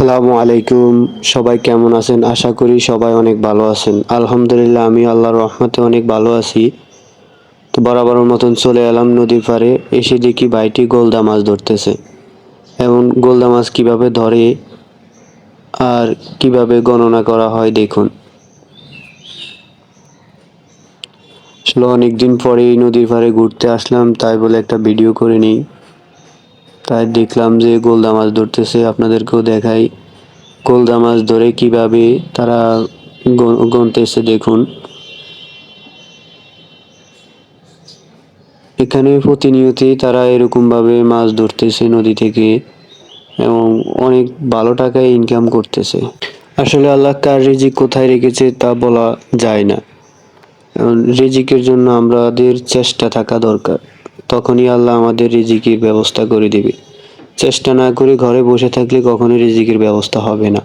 আসসালামু আলাইকুম। সবাই কেমন আছেন? আশা করি সবাই অনেক ভালো আছেন। আলহামদুলিল্লাহ আমি আল্লাহর রহমতে অনেক ভালো আছি। তো বরাবরের মতন চলে এলাম নদীর পাড়ে। এসে দেখি ভাইটি গোলদা মাছ ধরতেছে। এবং গোলদা মাছ কীভাবে ধরে আর কীভাবে গণনা করা হয় দেখুন। আসলে অনেকদিন পরে এই নদীর পাড়ে ঘুরতে আসলাম, তাই বলে একটা ভিডিও করে নিই। তাই দেখলাম যে গোলদা মাছ ধরতেছে। আপনাদেরকেও দেখাই গোলদা মাছ ধরে কীভাবে তারা গুনতেছে দেখুন। এখানে প্রতিনিয়তই তারা এরকমভাবে মাছ ধরতেছে নদী থেকে এবং অনেক ভালো টাকায় ইনকাম করতেছে। আসলে আল্লাহ কার রিজিক কোথায় রেখেছে তা বলা যায় না। রিজিকের জন্য আমাদের চেষ্টা থাকা দরকার। তখনই আল্লাহ আমাদের রিজিকির ব্যবস্থা করে দিবে। চেষ্টা না করে ঘরে বসে থাকলে কখনোই রিজিকির ব্যবস্থা হবে না।